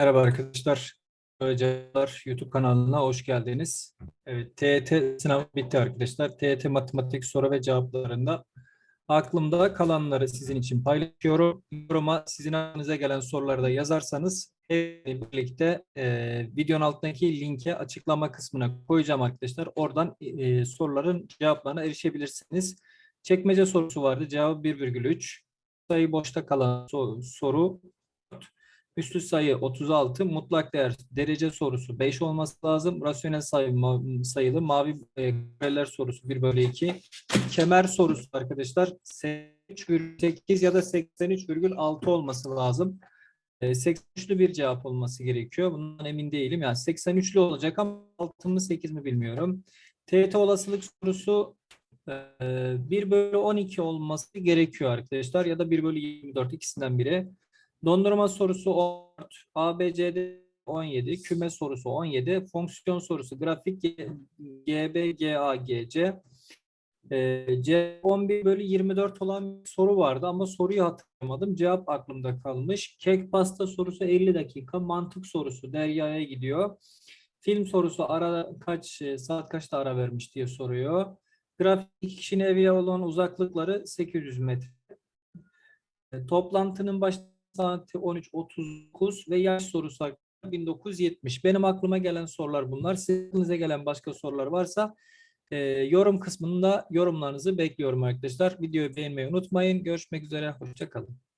Merhaba arkadaşlar. Hocalar YouTube kanalına hoş geldiniz. Evet, TET sınavı bitti arkadaşlar. TET matematik soru ve cevaplarında aklımda kalanları sizin için paylaşıyorum. Yoruma sizin aklınıza gelen soruları da yazarsanız birlikte e, videonun altındaki linke açıklama kısmına koyacağım arkadaşlar. Oradan e, soruların cevaplarına erişebilirsiniz. Çekmece sorusu vardı. Cevabı 1,3. Sayı boşta kalan so- soru Üstü sayı 36, mutlak değer derece sorusu 5 olması lazım. Rasyonel sayı sayılı mavi e, kareler sorusu 1 bölü 2. Kemer sorusu arkadaşlar 83,8 ya da 83,6 olması lazım. E, 83'lü bir cevap olması gerekiyor. Bundan emin değilim. Yani 83'lü olacak ama 6 mı 8 mi bilmiyorum. TET olasılık sorusu e, 1 bölü 12 olması gerekiyor arkadaşlar. Ya da 1 bölü 24 ikisinden biri. Dondurma sorusu 14, ABCD 17, küme sorusu 17, fonksiyon sorusu grafik GB. Ee, C 11 bölü 24 olan bir soru vardı ama soruyu hatırlamadım. Cevap aklımda kalmış. Kek pasta sorusu 50 dakika. Mantık sorusu Derya'ya gidiyor. Film sorusu ara kaç e, saat kaçta ara vermiş diye soruyor. Grafik kişinin eviye olan uzaklıkları 800 metre. E, Toplantının baş saati 13.39 ve yaş sorusu hakkında 1970. Benim aklıma gelen sorular bunlar. Sizinize gelen başka sorular varsa e, yorum kısmında yorumlarınızı bekliyorum arkadaşlar. Videoyu beğenmeyi unutmayın. Görüşmek üzere. Hoşçakalın.